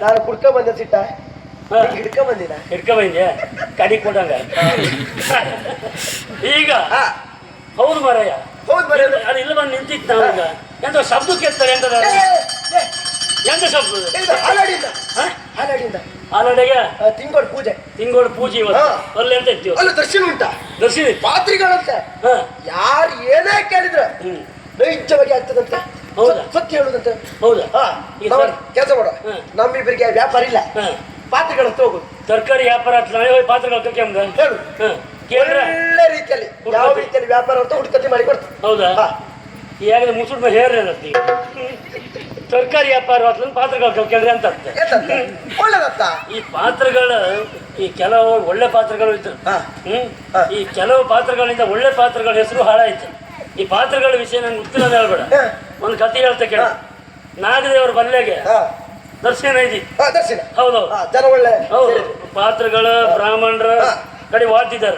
ನಾನು ಕುಡ್ಕ ಬಂದ ಸಿಟ್ಟ. ಹಾ. ಹಿಡ್ಕ ಬಂದಿನ? ಹಿಡ್ಕ ಬಂದೆ ಕಡಿ ಕೊಡಂಗ ಈಗ ಹೌದು ಮರಯ್ಯ ಹೌದು ಮರ ಅದು ಇಲ್ಲ ಬಂದು ನಿಂತಿತ್ತು ಈಗ. ಎಂತ ಶಬ್ದ ಕೇಳ್ತಾರೆ ಎಂತ ಎಂತ ಶಬ್ದ? ಹಾಲಾಡಿಂದ ಹ? ಹಾಲಾಡಿಂದ ಹಾಲಾಡಿಗೆ? ತಿಂಗಳು ಪೂಜೆ. ತಿಂಗೋಡ್ ಪೂಜೆ ಇವತ್ತು. ಅಲ್ಲಿ ಎಂತ ಇರ್ತೀವಿ ಅಲ್ಲಿ ದರ್ಶನ ಉಂಟಾ? ದರ್ಶಿನಿ ಪಾತ್ರಿಗಳಂತೆ. ಹಾ. ಯಾರು ಏನೇ ಕೇಳಿದ್ರೆ ನೈಜವಾಗಿ ಆಗ್ತದಂತೆ. ಹೌದಾ? ಸತ್- ಸತ್ಯ ಹೇಳುದಂತೆ? ಹೌದಾ? ಕೆಲಸ ಮಾಡ. ನಮ್ಮಿಬ್ಬರಿಗೆ ವ್ಯಾಪಾರ ಇಲ್ಲ. ಪಾತ್ರೆಗಳು ಹೋಗುದು. ತರಕಾರಿ ವ್ಯಾಪಾರ ನಾಳೆ ಹೋಗಿ ಪಾತ್ರಗಳು ಹೇಳು. ಒಳ್ಳೆ ರೀತಿಯಲ್ಲಿ ಯಾವ. ರೀತಿಯಲ್ಲಿ ವ್ಯಾಪಾರ ಅಂತ ಹುಡುಕತಿ ಮಾಡಿ ಕೊಡ್ತೀವಿ. ಹೌದಾ. ಈಗಾಗಲೇ ಮುಸುಡ್ಮ ಹೇರ್ ಏನತ್ತಿ ತರಕಾರಿ ವ್ಯಾಪಾರ ಆಯ್ತು ಪಾತ್ರಗಳು ಕರ್ಕೊಂಡ್ರೆ ಅಂತ? ಒಳ್ಳೆದತ್ತ ಈ ಪಾತ್ರೆಗಳು ಈ ಕೆಲವು ಒಳ್ಳೆ ಪಾತ್ರಗಳು ಇತ್ತು. ಹ್ಮ್? ಈ ಕೆಲವು ಪಾತ್ರಗಳಿಂದ ಒಳ್ಳೆ ಪಾತ್ರೆಗಳ ಹೆಸರು ಹಾಳಾಯ್ತು. ಈ ಪಾತ್ರಗಳ ವಿಷಯ ನಂಗೆ ಗೊತ್ತಿಲ್ಲ ಅಂತ ಹೇಳ್ಬೇಡ. ಒಂದು ಕತೆ ಹೇಳ್ತಾ ಕೇಳ. ನಾಗದೇವರ ಬಲ್ಲೆಗೆ. ದರ್ಶನ ಐತಿ ಹೌದು ದರ್ಶನ. ಹೌದೌದು ಹಾ, ಜನ ಒಳ್ಳೆ ಹೌದು ಪಾತ್ರಗಳ ಬ್ರಾಹ್ಮಣರ. ಕಡೆ ವಾದಿದ್ದಾರೆ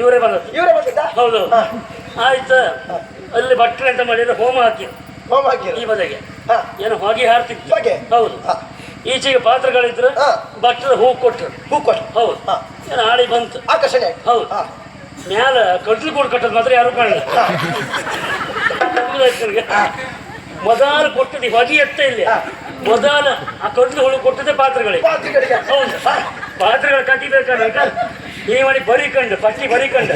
ಇವರೇ ಬಂದದ್ದು. ಇವರೇ ಬಂದಿದ್ದ? ಹೌದು. ಆಯ್ತು? ಅಲ್ಲಿ ಭಟ್ರು ಅಂತ ಮಾಡಿದ್ರೆ ಹೋಮ ಹಾಕಿ. ಹೋಮ ಹಾಕಿ. ಈ ಬದಲಿಗೆ ಏನು ಹೊಗೆ ಹಾರ್ತಿತ್ತು? ಹೌದು. ಈಚೆಗೆ ಪಾತ್ರಗಳಿದ್ರು ಭಟ್ರ ಹೂ ಕೊಟ್ಟರು ಹೂ ಕೊಟ್ಟರು ಹೌದು. ಏನು ಆಳಿ ಬಂತು. ಆಕರ್ಷಣೆ ಹೌದು. ಮ್ಯಾಲ ಕಟ್ಲು ಕೂಡ ಕಟ್ಟದ್ ಮಾತ್ರ ಯಾರು ಕಾಣಲ್ಲ. ನಿನಗೆ? ಮೊದಲು ಕೊಟ್ಟದೆ ಹೊಗೆ ಎತ್ತ ಇಲ್ಲಿ. ಮದಾನ ಮೊದಲ ಆ ಕಟ್ಲು ಹುಳು ಕೊಟ್ಟದೆ ಪಾತ್ರಗಳಿಗೆ. ಹೌದು. ಪಾತ್ರಗಳು ಕಟ್ಟಿಬೇಕಾದ್ರೆ ಈ ಮಾಡಿ ಬರಿಕಂಡು ಪಟ್ಟಿ ಬರಿಕಂಡು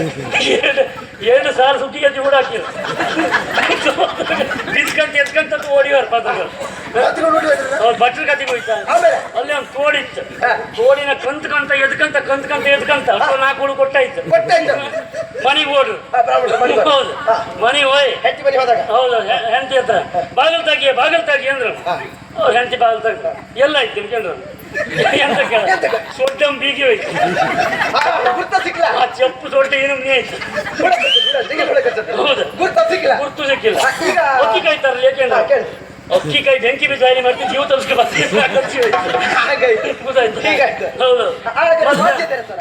ಎರಡು ಎರಡು ಸಾವಿರ ಎದ್ದು ಕೂಡ ಹಾಕಿಲ್ಲ ಬಿಸ್ಕಂತ ಎತ್ಕಂತ ಓಡಿವಾರ ಪಾತ್ರಗಳು? ಅವ್ರು ಭಟ್ರ ಕತಿಗೆ ಹೋಯ್ತಾ? ಅಲ್ಲಿ ಒಂದು ತೋಡಿತ್ತು. ತೋಡಿನ ಕಂತ ಕಂತ್ಕಂತ ಎದ್ಕಂತ ಕಂತ್ಕಂತ ಎದ್ಕಂತ. ಅಷ್ಟು ನಾಲ್ಕು ಹುಳು ಕೊಟ್ಟಾಯ್ತು. ಮನೆಗೆ ಮನಿ ಮನೆ ಹೌದು. ಮನೆ ಹೋಯ್. ಹೆಂಡತಿ ಮನೆ ಹೋದಾಗ? ಹೌದು ಹೆಂಡತಿ ಹತ್ರ. ಬಾಗಿಲು ತೆಗಿಯ ಬಾಗಿಲು ತೆಗಿ ಅಂದ್ರು. ಅವ್ರು ಹೆಂಡತಿ ಬಾಗಿಲು ತಗ ಎಲ್ಲ ಆಯ್ತು ನಿಮ್ಗೆ ಎಂತ ಕೇಳ? ಸೊಡ್ಡಂ ಬೀಗಿ ಹೋಯ್ತು ಆ ಚಪ್ಪು ಸೊಡ್ಡ ಏನು. ಹೌದು. ಗುರ್ತ ಸಿಕ್ಕಿಲ್ಲ. ಗುರ್ತು ಸಿಕ್ಕಿಲ್ಲ. ಅಕ್ಕಿ ಕೈ ತರಲಿ ಹಾ, ಯಾಕೆಂದ್ರೆ ಅಕ್ಕಿ ಕಾಯಿ ಬೆಂಕಿ ಬಿಸಾರಿ ಮಾಡ್ತೀನಿ ಜೀವ ತಲುಸ್ಕೆ ಬರ್ತೀವಿ ಹೌದು.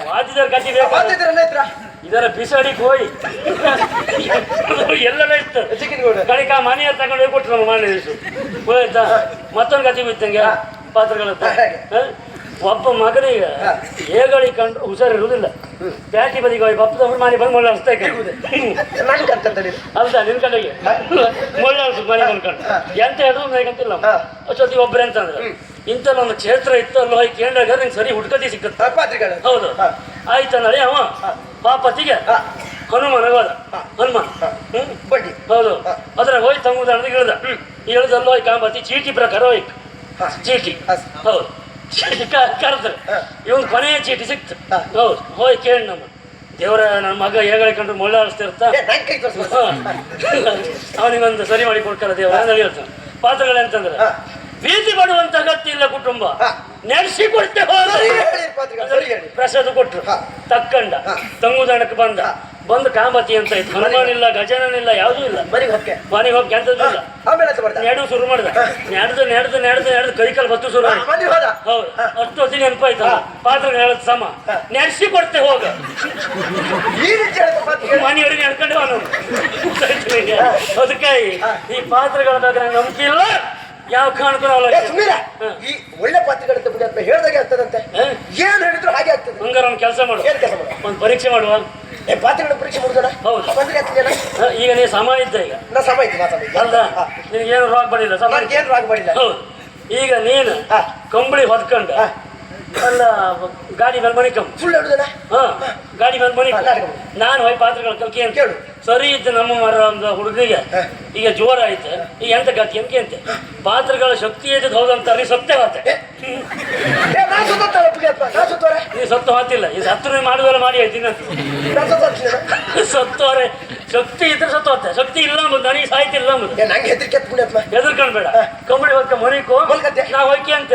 ಮತ್ತೆ ಕಟ್ಟಿ ಬೇಕು ಇದರ ಬಿಸಾಡಿಗೆ ಹೋಯ್. ಎಲ್ಲೆಲ್ಲ ಇತ್ತು. ಕಳಿಕ ಮನೆ ತಗೊಂಡು ಹೋಗಿ ಕೊಟ್ಟರು ನಮ್ಮ ಮನೆ ದಿವಸ. ಹೋಯ್ತಾ ಮತ್ತೊಂದು ಕತೆ ಬಿತ್ತಂಗೆ ಪಾತ್ರಗಳ ಒಬ್ಬ ಮಗನಿಗೆ ಹೇಗಳಿ ಕಂಡು ಹುಷಾರಿರುವುದಿಲ್ಲ. ಪ್ಯಾಟಿ ಬದಿಗೆ ಹೋಗಿ ಬಪ್ಪದವ್ರ ಮನೆ ಬಂದು ಮೊಳ್ಳೆ ಅಳಿಸ್ತಾ ನಂಗೆ ಅಲ್ದ ನಿನ್ ಕಡೆಗೆ ಮೊಳ್ಳೆ ಅಳಿಸ್ ಮನೆ ಬಂದ್ಕೊಂಡು ಎಂತ ಹೇಳಿದ್ರು ನನಗಂತಿಲ್ಲ ಹಾ. ಅಷ್ಟೊತ್ತಿಗೆ ಒಬ್ಬರೇ ಅಂತಂದ್ರೆ. ಇಂಥಲ್ಲ ಒಂದು ಕ್ಷೇತ್ರ ಇತ್ತು ಅಲ್ಲಿ ಹೋಗಿ ಕೇಂದ್ರ ನಿಂಗೆ ಸರಿ ಹುಡ್ಕತಿ ಸಿಕ್ಕತ್ತೆ. ಪಾತ್ರಿಗಳು. ಹೌದು. ಆಯ್ತು ನಳಿ? ಅವ? ಪಾಪತಿಗೆ ಹಾ. ಹನುಮಾನ ಹೋದ. ಹನುಮಾನ್ ಬಡ್ಡಿ ಹೌದು. ಹಾ. ಅದ್ರ ಹೋಗಿ ತಂಗುದಾಣದ ಇಳ್ದ ಇಳ್ದಲ್ಲಿ ಹೋಗಿ ಕಾಂಬತಿ ಚೀಟಿ ಪ್ರಕಾರ ಹೋಯ್ತು. ಚೀಟಿ. ಹೌದು. ಚೀಟಿ ಕರೆದ್ರೆ. ಇವನ್ ಕೊನೆಯ ಚೀಟಿ ಸಿಕ್ತು. ಹೌದು. ಹೋಗಿ ಕೇಳಿ ನಮ್ಮ. ದೇವರ ನನ್ನ ಮಗ ಹೇಗಳ ಕಂಡ್ರೆ ಮೊಳ್ಳೆ ಆಡಿಸ್ತಿರ್ತ ಏ, ನಂಗೆ ಅವನಿಗೊಂದು ಸರಿ ಮಾಡಿ ಕೊಡ್ಕಲ್ಲ ದೇವರ ಹೇಳ್ತಾನೆ ಪಾತ್ರಗಳಂತಂದ್ರೆ. ಭೀತಿ ಪಡುವಂತ ಅಗತ್ಯ ಇಲ್ಲ ಕುಟುಂಬ. ಹಾ. ನಡೆಸಿ ಕೊಡ್ತೆ ಹೋದ ಸರಿ ಹೇಳಿ ಪಾತ್ರಿಗಳು ಸರಿ ಹೇಳಿ. ಪ್ರಸಾದ ಕೊಟ್ರು. ತಕ್ಕಂಡ. ತಂಗುದಾಣಕ್ಕೆ ಬಂದ. ಬಂದು ಕಾಮತಿ ಅಂತ ಇತ್ತು. ಹನುಮಾನ್ ಇಲ್ಲ ಗಜಾನನ್ ಇಲ್ಲ ಯಾವುದೂ ಇಲ್ಲ. ಮನೆಗೆ ಹೊಕ್ಕೆ ಮನೆಗೆ ಹೋಗಿ ಎಂತದ್ದು ಇಲ್ಲ. ನೆಡು ಶುರು ಮಾಡ್ದ. ನೆಡ್ದು ನೆಡ್ದು ನೆಡ್ದು ನೆಡ್ದು ಕೈ ಕಾಲು ಬತ್ತು ಶುರು ಮಾಡಿ ಹೋದ. ಅಷ್ಟು ಹೊತ್ತಿಗೆ ನೆನಪಾಯ್ತು ಪಾತ್ರ ಹೇಳದ್ ಸಮ. ನೆಡ್ಸಿ ಕೊಡ್ತೆ ಹೋಗ. ಮನೆಯವ್ರಿಗೆ ನಡ್ಕೊಂಡು ಅವನು ಅದಕ್ಕೆ ಈ ಪಾತ್ರಗಳ ಬಗ್ಗೆ ನಂಬಿಕೆ ಇಲ್ಲ. ಯಾವ ಕಾರಣಕ್ಕೂ. ಈ ಒಳ್ಳೆ ಹೇಳ್ದಾಗೆ ಆಗ್ತದಂತೆ. ಏನು ಹೇಳಿದ್ರು ಹಾಗೆ ಆಗ್ತದೆ. ಹಂಗಾರ ಒಂದು ಕೆಲಸ ಮಾಡು. ಏನ್ ಕೆಲಸ ಮಾಡು? ಒಂದು ಪರೀಕ್ಷೆ ಮಾಡುವ? ಏ ಪಾತ್ರೆಗಳ ಪರೀಕ್ಷೆ ಮುಗಿದೋಣ ಹೌದು. ಬಂದ್ರೆ ಆಗ್ತದೆ ಈಗ ನೀ ಸಮ ಇದ್ದ ಈಗ. ನಾ ಸಮ ಐತಿ ನಾ ಸಮ ಏನು ರಾಗ್ ಬಡಿಲ್ಲ ಸಮ ನನಗೆ ಏನು ರಾಗ್ ಬಡಿಲ್ಲ ಹೌದು. ಈಗ ನೀನು. ಕಂಬಳಿ ಹೊದ್ಕೊಂಡು ಹಾ. ಅಲ್ಲ ಗಾಡಿ ಮೇಲೆ ಮಣಿಕಂಬ ಸುಳ್ಳು ಹೇಳುದನ ಹಾ ಗಾಡಿ ಮೇಲೆ ಮಾಡು. ನಾನು ಹೋಗಿ ಪಾತ್ರೆಗಳ ಕಲ್ಕಿ ಅಂತ. ಕೇಳು. ಸರಿ ಇತ್ತು ನಮ್ಮ ಮರ ಒಂದು ಹುಡುಗನಿಗೆ ಈಗ ಜೋರ ಆಯ್ತು ಈಗ ಎಂತ ಗತಿ? ಅಂತ ಅಂತೆ ಪಾತ್ರಗಳ ಶಕ್ತಿ ಇದ್ದದ್ದು ಹೌದಂತ ನೀ ಸತ್ಯ ಹೋತೆ ಏ ನಾ ಸುತ್ತಲ್ಲ ಪುಣ್ಯಾತ್ಮ ನಾ ಸುತ್ತೋರೆ ನೀ ಸತ್ತು ಹಾತಿಲ್ಲ ಈ ಸತ್ತು ಮಾಡುದಲ್ಲ ಮಾಡಿ ಆಯ್ತು ಇನ್ನಂತ ನಾ ಸುತ್ತ ಸತ್ತೋರೆ ಶಕ್ತಿ ಇದ್ರೆ ಸತ್ತು ಶಕ್ತಿ ಇಲ್ಲ ಅಂಬುದು ನನಗೆ ಸಾಯ್ತಿಲ್ಲ ಅಂಬುದು. ಏ ನಂಗೆ ಹೆದರಿಕೆ ಹೆದರ್ಕೊಂಡ್ಬೇಡ ಕಂಬಳಿ ಹೊತ್ಕ ಮರಿಕೋ ನಾವು ಹೋಯ್ಕೆ ಅಂತ.